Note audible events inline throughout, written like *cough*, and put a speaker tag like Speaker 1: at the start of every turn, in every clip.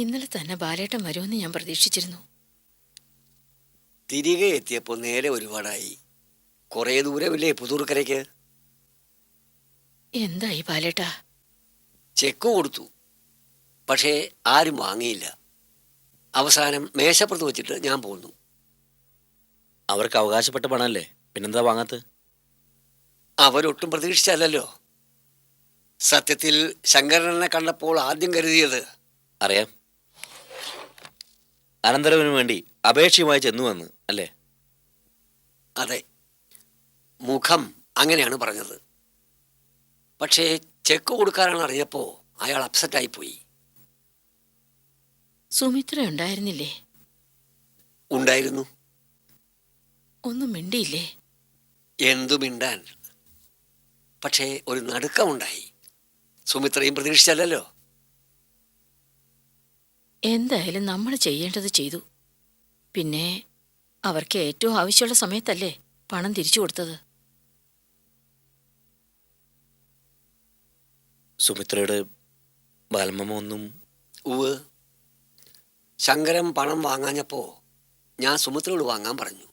Speaker 1: ഇന്നലെ തന്നെ ബാലേട്ടൻ വരുമെന്ന് ഞാൻ പ്രതീക്ഷിച്ചിരുന്നു.
Speaker 2: തിരികെ എത്തിയപ്പോൾ നേരെ ഒരുപാടായി. കുറേ ദൂരമില്ലേ പുതൂർക്കരയ്ക്ക്?
Speaker 1: എന്തായി ബാലേട്ടാ?
Speaker 2: ചെക്ക് കൊടുത്തു. പക്ഷേ ആരും വാങ്ങിയില്ല. അവസാനം മേശപ്പുറത്ത് വെച്ചിട്ട് ഞാൻ പോന്നു.
Speaker 3: അവർക്ക് അവകാശപ്പെട്ട പണല്ലേ പിന്നെന്താ വാങ്ങാത്ത?
Speaker 2: അവരൊട്ടും പ്രതീക്ഷിച്ചല്ലോ സത്യത്തിൽ ശങ്കരനെ കണ്ടപ്പോൾ ആദ്യം കരുതിയത്
Speaker 3: അറിയാം. അനന്തരവന് വേണ്ടി അപേക്ഷയുമായി ചെന്നു വന്ന് അല്ലേ?
Speaker 2: അതെ. മുഖം അങ്ങനെയാണ് പറഞ്ഞത്. പക്ഷേ ചെക്ക് കൊടുക്കാനാണ് അറിഞ്ഞപ്പോൾ അയാൾ അപ്സെറ്റായി പോയി.
Speaker 1: സുമിത്ര ഉണ്ടായിരുന്നില്ലേ?
Speaker 2: ഉണ്ടായിരുന്നു.
Speaker 1: ഒന്നും മിണ്ടിയില്ലേ?
Speaker 2: എന്തു മിണ്ടാൻ? പക്ഷേ ഒരു നടുക്കമുണ്ടായി. സുമിത്രയും പ്രതീക്ഷിച്ചല്ലോ
Speaker 1: എന്തായാലും നമ്മൾ ചെയ്യേണ്ടത് ചെയ്തു. പിന്നെ അവർക്ക് ഏറ്റവും ആവശ്യമുള്ള സമയത്തല്ലേ പണം തിരിച്ചു കൊടുത്തത്?
Speaker 3: സുമിത്രയുടെ ബാലമ്മ ഒന്നും
Speaker 2: ഉവ് ശങ്കരൻ പണം വാങ്ങാഞ്ഞപ്പോ ഞാൻ സുമിത്രയോട് വാങ്ങാൻ പറഞ്ഞു.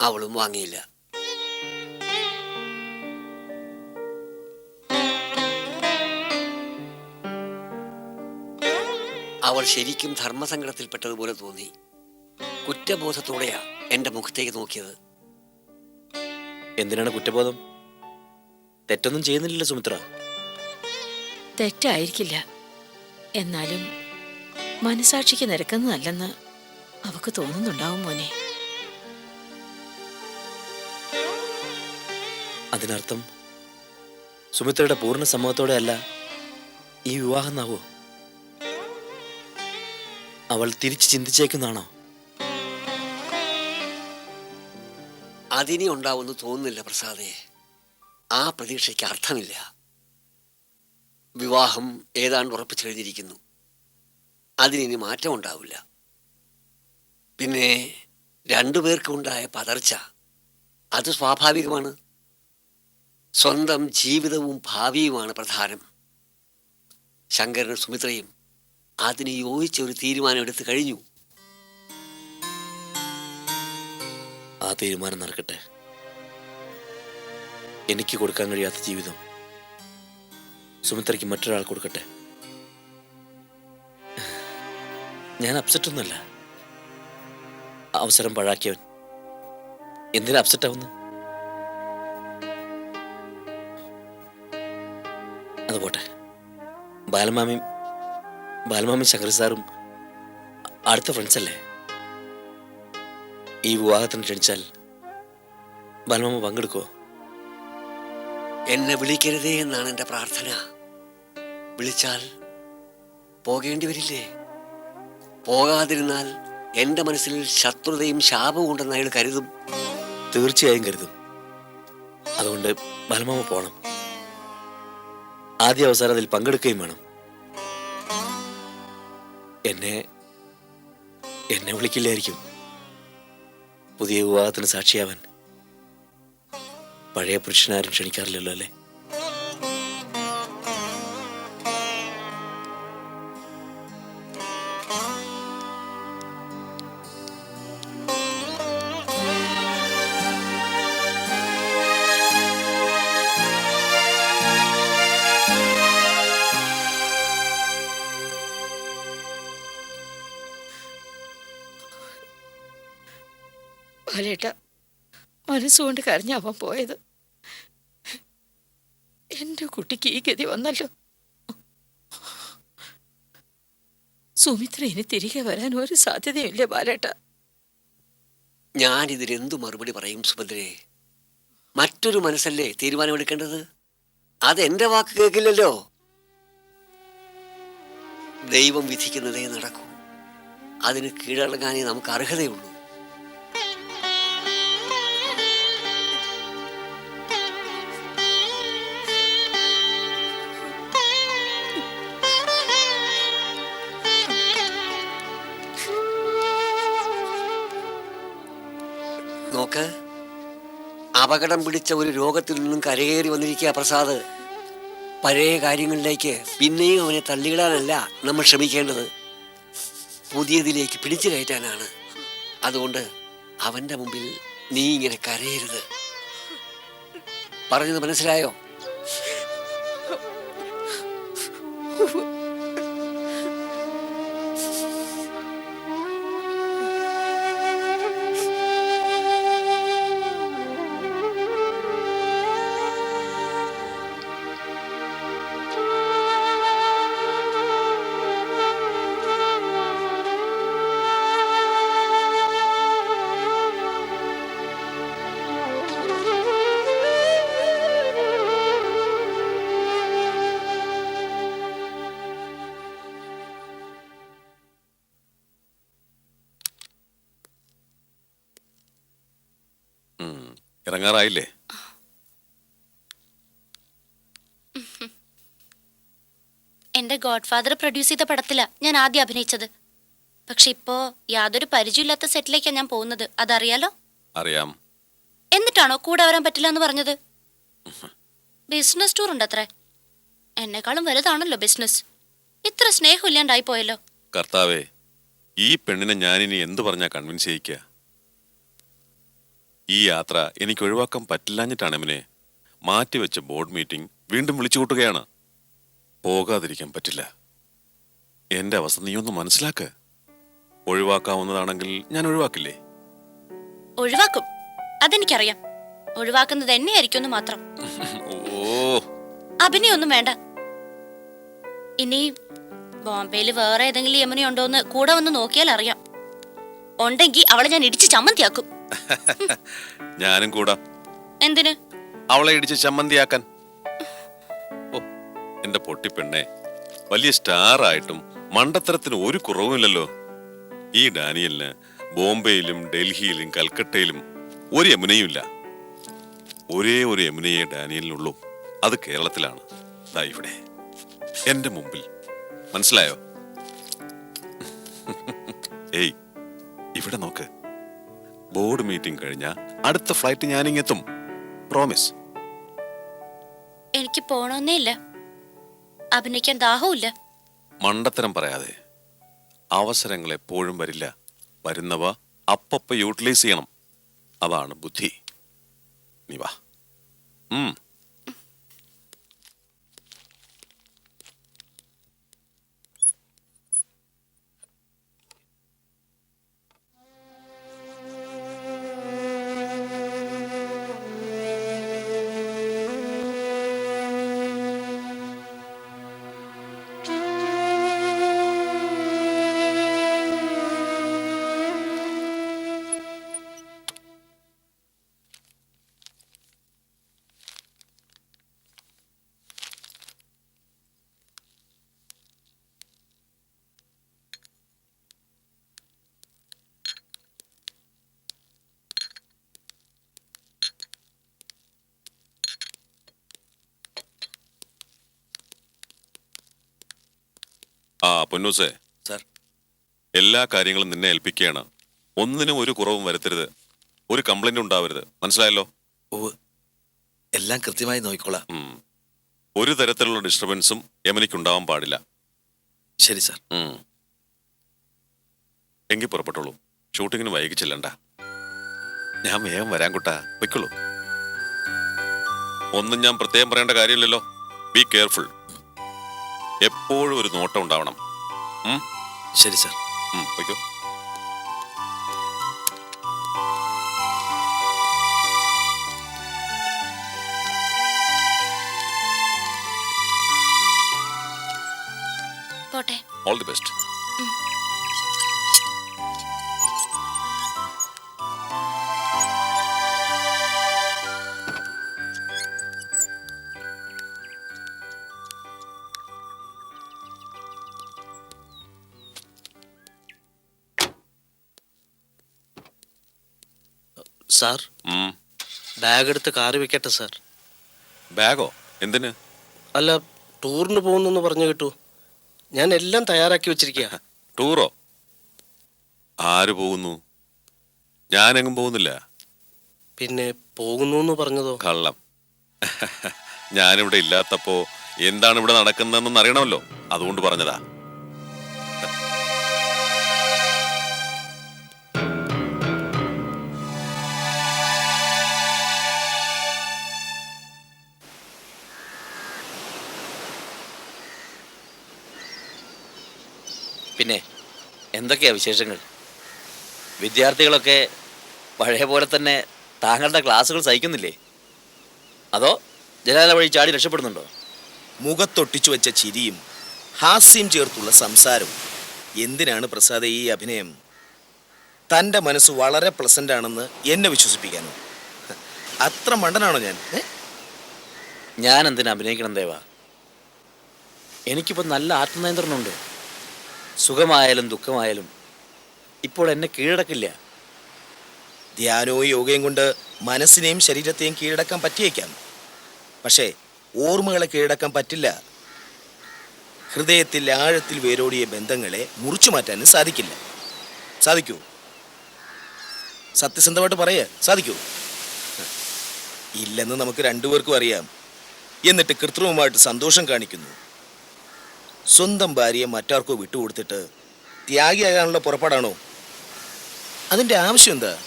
Speaker 2: അവളും വാങ്ങിയില്ല. അവൾ ശരിക്കും ധർമ്മസങ്കടത്തിൽപ്പെട്ടതുപോലെ തോന്നി. കുറ്റബോധത്തോടെയാ എന്റെ മുഖത്തേക്ക് നോക്കിയത്.
Speaker 3: എന്തിനാണ് കുറ്റബോധം? തെറ്റൊന്നും ചെയ്യുന്നില്ലല്ലോ സുമിത്ര.
Speaker 1: തെറ്റായിരിക്കില്ല. എന്നാലും മനസാക്ഷിക്ക് നിരക്കുന്നതല്ലെന്ന് അവക്ക് തോന്നുന്നുണ്ടാവും മോനെ.
Speaker 3: അതിനർത്ഥം സുമിത്രയുടെ പൂർണ സമ്മതത്തോടെ അല്ല ഈ വിവാഹം എന്നാവോ? അവൾ തിരിച്ചു ചിന്തിച്ചേക്കുന്നാണോ
Speaker 2: അതിനി ഉണ്ടാവുമെന്ന് തോന്നുന്നില്ല പ്രസാദേ. ആ പ്രതീക്ഷയ്ക്ക് അർത്ഥമില്ല. വിവാഹം ഏതാണ്ട് ഉറപ്പിച്ചു കഴിഞ്ഞിരിക്കുന്നു. അതിനി മാറ്റം ഉണ്ടാവില്ല പിന്നെ രണ്ടുപേർക്കുണ്ടായ പതർച്ച അത് സ്വാഭാവികമാണ്. സ്വന്തം ജീവിതവും ഭാവിയുമാണ് പ്രധാനം. ശങ്കരനും സുമിത്രയും അതിന് യോജിച്ച ഒരു തീരുമാനം എടുത്തു കഴിഞ്ഞു.
Speaker 3: ആ തീരുമാനം നടക്കട്ടെ. എനിക്ക് കൊടുക്കാൻ കഴിയാത്ത ജീവിതം. സുമിത്രയ്ക്ക് മറ്റൊരാൾ കൊടുക്കട്ടെ. ഞാൻ അപ്സെറ്റ് ഒന്നല്ല അവസരം പഴാക്കിയവൻ. എന്തിനാ അപ്സെറ്റ് ആവുന്നു? അത് പോട്ടെ. ബാലമാമിയും ബാലമാമി ശങ്കർ സാറും അടുത്ത ഫ്രണ്ട്സ് അല്ലേ ഈ വിവാഹത്തിന് ക്ഷണിച്ചാൽ ബാലമാമ പങ്കെടുക്കുമോ
Speaker 2: എന്നെ വിളിക്കരുതേ എന്നാണ് എന്റെ പ്രാർത്ഥന. വിളിച്ചാൽ പോകേണ്ടി വരില്ലേ? പോകാതിരുന്നാൽ എന്റെ മനസ്സിൽ ശത്രുതയും ശാപവും ഉണ്ടെന്ന് അയാൾ കരുതും.
Speaker 3: തീർച്ചയായും കരുതും. അതുകൊണ്ട് ബാലമാമ പോണം. ആദ്യ അവസാനം അതിൽ പങ്കെടുക്കുകയും വേണം. എന്നെ എന്നെ വിളിക്കില്ലായിരിക്കും. പുതിയ വിവാഹത്തിന് സാക്ഷിയാവാൻ പഴയ പുരുഷനാരും ക്ഷണിക്കാറില്ലല്ലോ അല്ലേ?
Speaker 1: ബാലേട്ട മനസ്സുകൊണ്ട് കരഞ്ഞ അവൻ പോയത്. എന്റെ കുട്ടിക്ക് ഈ ഗതി വന്നല്ലോ. സുമിത്ര ഇനി തിരികെ വരാൻ ഒരു സാധ്യതയില്ല ബാലേട്ട.
Speaker 2: ഞാൻ എന്തു മറുപടി പറയും സുഭദ്രേ? മറ്റൊരു മനസ്സല്ലേ തീരുമാനമെടുക്കേണ്ടത്? അത് എന്റെ വാക്ക് കേൾക്കില്ലല്ലോ. ദൈവം വിധിക്കുന്നതേ നടക്കൂ. അതിന് കീഴടങ്ങാനേ നമുക്ക് അർഹതയുള്ളൂ. അപകടം പിടിച്ച ഒരു രോഗത്തിൽ നിന്നും കരകയറി വന്നിരിക്കുക പ്രസാദ്. പഴയ കാര്യങ്ങളിലേക്ക് പിന്നെയും അവനെ തള്ളിയിടാനല്ല നമ്മൾ ശ്രമിക്കേണ്ടത്. പുതിയതിലേക്ക് പിടിച്ചു കയറ്റാനാണ്. അതുകൊണ്ട് അവന്റെ മുമ്പിൽ നീ ഇങ്ങനെ കരയരുത്. പറഞ്ഞത് മനസ്സിലായോ?
Speaker 4: ഇറങ്ങാറായില്ലേ?
Speaker 5: എന്റെ ഗോഡ്ഫാദർ പ്രൊഡ്യൂസ് ചെയ്ത പടത്തിലാ ഞാൻ ആദ്യം അഭിനയിച്ചത്. പക്ഷെ ഇപ്പോ യാതൊരു പരിചയമില്ലാത്ത സെറ്റിലേക്കാണ് ഞാൻ പോകുന്നത്. അതറിയാലോ?
Speaker 4: അറിയാം.
Speaker 5: എന്നിട്ടാണോ കൂടെ വരാൻ പറ്റില്ല എന്ന് പറഞ്ഞത്? ബിസിനസ് ടൂർ ഉണ്ട് അത്രേ എന്നെക്കാളും വലുതാണല്ലോ ബിസിനസ്. ഇത്ര സ്നേഹമില്ലാണ്ടായി പോയല്ലോ.
Speaker 4: കർത്താവേ ഈ പെണ്ണിനെ ഞാനിനി എന്തു പറഞ്ഞാ കൺവിൻസ് ചെയ്യിക്കുക? ഈ യാത്ര എനിക്ക് ഒഴിവാക്കാൻ പറ്റില്ലാഞ്ഞിട്ടാണ് എമിനെ മാറ്റിവെച്ച ബോർഡ് മീറ്റിംഗ് വീണ്ടും വിളിച്ചു കൂട്ടുകയാണ്. പോകാതിരിക്കാൻ പറ്റില്ല. എന്റെ അവസ്ഥ നീ ഒന്ന് മനസ്സിലാക്ക്. ഒഴിവാക്കാവുന്നതാണെങ്കിൽ ഞാൻ ഒഴിവാക്കില്ലേ?
Speaker 5: ഒഴിവാക്കും. അതെനിക്കറിയാം. ഒഴിവാക്കുന്നത് എന്നെയായിരിക്കും എന്ന് മാത്രം.
Speaker 4: ഓ.
Speaker 5: അഭിനയൊന്നും വേണ്ട. ഇനി ബോംബെയിൽ വേറെ ഏതെങ്കിലും യമനി ഉണ്ടോന്ന് കൂടെ വന്ന് നോക്കിയാൽ അറിയാം ഉണ്ടെങ്കിൽ അവളെ ഞാൻ ഇടിച്ച് ചമ്മന്തിയാക്കും. *laughs*
Speaker 4: ഞാനും കൂടാ.
Speaker 5: എന്തിന്?
Speaker 4: അവളെ ഇടിച്ച് ചമ്മന്തിയാക്കാൻ. ഓ എന്റെ പൊട്ടിപ്പെണ്ണേ വലിയ സ്റ്റാർ ആയിട്ടും മണ്ടത്തരത്തിന് ഒരു കുറവുമില്ലല്ലോ. ഈ ഡാനിയലിന് ബോംബെയിലും ഡൽഹിയിലും കൽക്കട്ടയിലും ഒരു യമുനയും ഇല്ല. ഒരേ ഒരു യമുനയെ ഡാനിയലിനുള്ളൂ. അത് കേരളത്തിലാണ്. ദാ ഇവിടെ. എന്റെ മുമ്പിൽ. മനസ്സിലായോ? *laughs* ഏയ് ഇവിടെ നോക്ക്. ബോർഡ് മീറ്റിംഗ് കഴിഞ്ഞ അടുത്ത ഫ്ലൈറ്റ് ഞാൻ ഇങ്ങെത്തും പ്രോമിസ്
Speaker 5: എനിക്ക് പോണോന്നേ ഇല്ല. അഭിനയിക്കാൻ ദാഹവുമില്ല.
Speaker 4: മണ്ടത്തരം പറയാതെ. അവസരങ്ങൾ എപ്പോഴും വരില്ല. വരുന്നവ അപ്പപ്പ യൂട്ടിലൈസ് ചെയ്യണം. അതാണ് ബുദ്ധി. നീ വാ. ആ പൊന്നൂസേ.
Speaker 6: സാർ.
Speaker 4: എല്ലാ കാര്യങ്ങളും നിന്നെ ഏൽപ്പിക്കുകയാണ്. ഒന്നിനും ഒരു കുറവും വരുത്തരുത്. ഒരു കംപ്ലൈന്റ് ഉണ്ടാവരുത്. മനസ്സിലായല്ലോ?
Speaker 6: ഓ എല്ലാം കൃത്യമായി നോക്കിക്കോളാം.
Speaker 4: ഉം. ഒരു തരത്തിലുള്ള ഡിസ്റ്റർബൻസും യമനിക്കുണ്ടാവാൻ പാടില്ല.
Speaker 6: ശരി സാർ.
Speaker 4: ഉം. എങ്കിൽ പുറപ്പെട്ടോളൂ. ഷൂട്ടിങ്ങിന് വൈകി ചെല്ലണ്ട. ഞാൻ വേഗം വരാൻ കുട്ടാ. വെക്കുള്ളൂ ഒന്നും ഞാൻ പ്രത്യേകം പറയേണ്ട കാര്യമില്ലല്ലോ. ബി കെയർഫുൾ എപ്പോഴും ഒരു നോട്ടം ഉണ്ടാവണം?
Speaker 6: ശരി സർ.
Speaker 4: ഓക്കെ
Speaker 5: പോട്ടെ.
Speaker 4: All the best
Speaker 6: sir. Bag എടുത്ത് കാറി വെക്കട്ടെ സാർ.
Speaker 4: ബാഗോ? എന്തിന്?
Speaker 6: അല്ല ടൂറിന് പോകുന്നെന്ന് പറഞ്ഞു കേട്ടു. ഞാൻ എല്ലാം തയ്യാറാക്കി വെച്ചിരിക്കുക *laughs*
Speaker 4: ടൂറോ? ആര് പോകുന്നു? ഞാനെങ്ങും പോകുന്നില്ല.
Speaker 6: പിന്നെ പോകുന്നു എന്ന് പറഞ്ഞതോ?
Speaker 4: കള്ളം. *laughs* ഞാനിവിടെ ഇല്ലാത്തപ്പോ എന്താണ് ഇവിടെ നടക്കുന്നതെന്ന് അറിയണമല്ലോ. അതുകൊണ്ട് പറഞ്ഞതാ.
Speaker 3: എന്തൊക്കെയാ വിശേഷങ്ങൾ? വിദ്യാർത്ഥികളൊക്കെ പഴയ പോലെ തന്നെ താങ്കളുടെ ക്ലാസ്സുകൾ സഹിക്കുന്നില്ലേ? അതോ ജനാല വഴി ചാടി രക്ഷപ്പെടുന്നുണ്ടോ?
Speaker 6: മുഖത്തൊട്ടിച്ചു വെച്ച ചിരിയും ഹാസ്യം ചേർത്തുള്ള സംസാരവും. എന്തിനാണ് പ്രസാദ് ഈ അഭിനയം? തന്റെ മനസ്സ് വളരെ പ്ലസന്റ് ആണെന്ന് എന്നെ വിശ്വസിപ്പിക്കാനോ? അത്ര മണ്ടനാണോ ഞാൻ?
Speaker 3: ഞാൻ എന്തിനാ അഭിനയിക്കണം ദേവ? എനിക്കിപ്പോൾ നല്ല ആത്മനിയന്ത്രണമുണ്ട്. സുഖമായാലും ദുഃഖമായാലും ഇപ്പോൾ എന്നെ കീഴടക്കില്ല.
Speaker 6: ധ്യാനവും യോഗയും കൊണ്ട് മനസ്സിനെയും ശരീരത്തെയും കീഴടക്കാൻ പറ്റിയേക്കാം. പക്ഷേ ഓർമ്മകളെ കീഴടക്കാൻ പറ്റില്ല. ഹൃദയത്തിൽ ആഴത്തിൽ വേരോടിയ ബന്ധങ്ങളെ മുറിച്ചു മാറ്റാനും സാധിക്കില്ല. സാധിക്കൂ. സത്യസന്ധമായിട്ട് പറയേ. സാധിക്കൂ. ഇല്ലെന്ന് നമുക്ക് രണ്ടുപേർക്കും അറിയാം. എന്നിട്ട് കൃത്രിമമായിട്ട് സന്തോഷം കാണിക്കുന്നു. സ്വന്തം ഭാര്യയെ മറ്റാർക്കോ വിട്ടുകൊടുത്തിട്ട് ത്യാഗിയാകാനുള്ള പുറപ്പാടാണോ? അതിന്റെ ആവശ്യം എന്താ?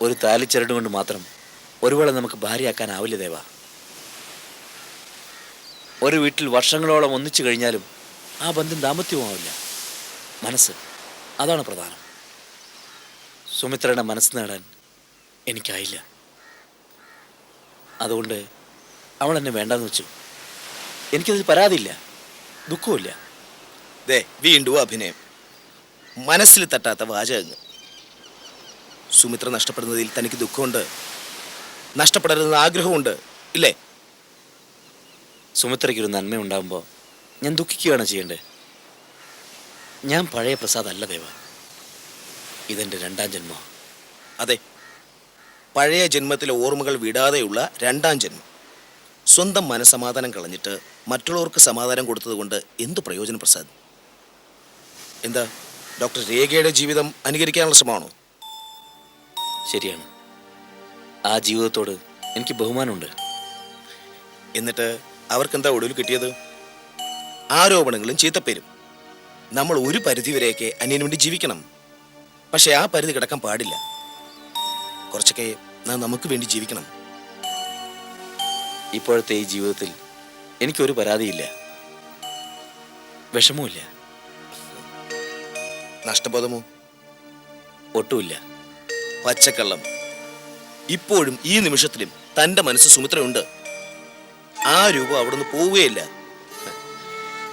Speaker 3: ഒരു താലിച്ചരട് കൊണ്ട് മാത്രം ഒരുവേളെ നമുക്ക് ഭാര്യയാക്കാനാവില്ല ദേവ. ഒരു വീട്ടിൽ വർഷങ്ങളോളം ഒന്നിച്ചു കഴിഞ്ഞാലും ആ ബന്ധം ദാമ്പത്യവുമാവില്ല. മനസ്സ് അതാണ് പ്രധാനം. സുമിത്രയുടെ മനസ്സ് നേടാൻ എനിക്കായില്ല. അതുകൊണ്ട് അവൾ എന്നെ വേണ്ടെന്ന് വെച്ചു. എനിക്കതിൽ പരാതിയില്ല. ദുഃഖവുമില്ല.
Speaker 6: ദേ വീണ്ടും അഭിനയം. മനസ്സിൽ തട്ടാത്ത വാചകങ്ങൾ. സുമിത്ര നഷ്ടപ്പെടുന്നതിൽ തനിക്ക് ദുഃഖമുണ്ട്. നഷ്ടപ്പെടരുതെന്ന് ആഗ്രഹമുണ്ട്. ഇല്ലേ?
Speaker 3: സുമിത്രയ്ക്കൊരു നന്മ ഉണ്ടാകുമ്പോൾ ഞാൻ ദുഃഖിക്കുകയാണ് ചെയ്യേണ്ടത് ഞാൻ പഴയ പ്രസാദ് അല്ല ദേവ. ഇതെന്റെ രണ്ടാം ജന്മം.
Speaker 6: അതെ. പഴയ ജന്മത്തിലെ ഓർമ്മകൾ വിടാതെയുള്ള രണ്ടാം ജന്മം. സ്വന്തം മനസമാധാനം കളഞ്ഞിട്ട് മറ്റുള്ളവർക്ക് സമാധാനം കൊടുത്തതുകൊണ്ട് എന്ത് പ്രയോജനം പ്രസാദ്? എന്താ? ഡോക്ടർ രേഖയുടെ ജീവിതം അനുകരിക്കാനുള്ള ശ്രമമാണോ?
Speaker 3: ശരിയാണ്. ആ ജീവിതത്തോട് എനിക്ക് ബഹുമാനമുണ്ട്.
Speaker 6: എന്നിട്ട് അവർക്കെന്താ ഒടുവിൽ കിട്ടിയത്? ആരോപണങ്ങളും ചീത്തപ്പേരും. നമ്മൾ ഒരു പരിധി പരിധിവരെയൊക്കെ അന്യന് വേണ്ടി ജീവിക്കണം. പക്ഷെ ആ പരിധി കിടക്കാൻ പാടില്ല. കുറച്ചൊക്കെ നാം നമുക്ക് വേണ്ടി ജീവിക്കണം.
Speaker 3: ഇപ്പോഴത്തെ ഈ ജീവിതത്തിൽ എനിക്കൊരു പരാതിയില്ല. വിഷമവുമില്ല.
Speaker 6: നഷ്ടബോധമോ?
Speaker 3: ഒട്ടുമില്ല.
Speaker 6: പച്ചക്കള്ളം. ഇപ്പോഴും ഈ നിമിഷത്തിലും തന്റെ മനസ്സ് സുമിത്രയുണ്ട്. ആ രൂപം അവിടുന്ന് പോവുകയില്ല.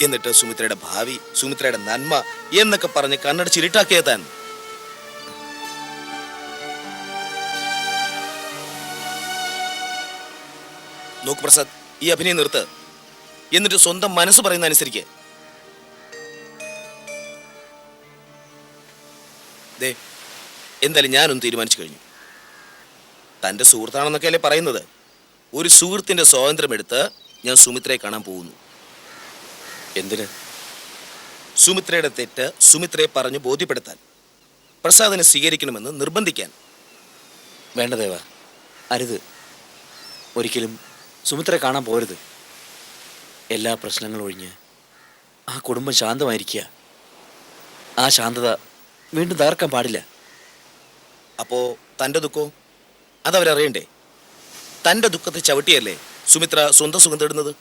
Speaker 6: എന്നിട്ട് സുമിത്രയുടെ ഭാവി സുമിത്രയുടെ നന്മ എന്നൊക്കെ പറഞ്ഞ് കണ്ണട ഇരുട്ടാക്കിയ താൻ. നോക്ക് പ്രസാദ് ഈ അഭിനയം നിർത്ത്. എന്നിട്ട് സ്വന്തം മനസ്സ് പറയുന്ന അനുസരിക്ക്. ദേ എന്തായാലും ഞാനൊന്ന് തീരുമാനിച്ചു കഴിഞ്ഞു. തന്റെ സുഹൃത്താണെന്നൊക്കെയല്ലേ പറയുന്നത്? ഒരു സുഹൃത്തിന്റെ സ്വാതന്ത്ര്യം എടുത്ത് ഞാൻ സുമിത്രയെ കാണാൻ പോകുന്നു.
Speaker 3: എന്തിന്?
Speaker 6: സുമിത്രയുടെ തെറ്റ് സുമിത്രയെ പറഞ്ഞ് ബോധ്യപ്പെടുത്താൻ. പ്രസാദിനെ സ്വീകരിക്കണമെന്ന് നിർബന്ധിക്കാൻ.
Speaker 3: വേണ്ട ദേവ അരുത്. ഒരിക്കലും സുമിത്ര കാണാൻ പോരുത്. എല്ലാ പ്രശ്നങ്ങളും ഒഴിഞ്ഞ് ആ കുടുംബം ശാന്തമായിരിക്കുക. ആ ശാന്തത വീണ്ടും തകർക്കാൻ പാടില്ല.
Speaker 6: അപ്പോൾ തന്റെ ദുഃഖവും അതവരറിയണ്ടേ? തന്റെ ദുഃഖത്തെ ചവിട്ടിയല്ലേ സുമിത്ര സ്വന്തം സുഖം തേടുന്നത്?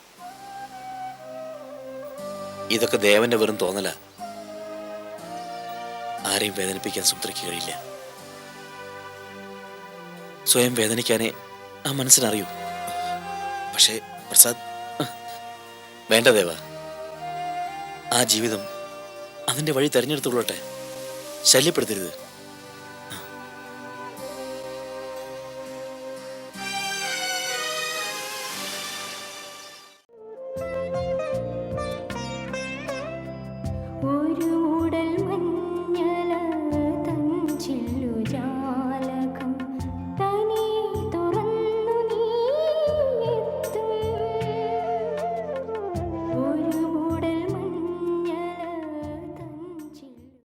Speaker 3: ഇതൊക്കെ ദേവന്റെ വെറും തോന്നല. ആരെയും വേദനിപ്പിക്കാൻ സുമിത്രയ്ക്ക് കഴിയില്ല. സ്വയം വേദനിക്കാനേ ആ മനസ്സിനറിയൂ.
Speaker 6: പക്ഷേ പ്രസാദ്
Speaker 3: വേണ്ട ദേവ. ആ ജീവിതം അതിന്റെ വഴി തെരഞ്ഞെടുത്തുകൊള്ളട്ടെ. ശല്യപ്പെടുത്തരുത്.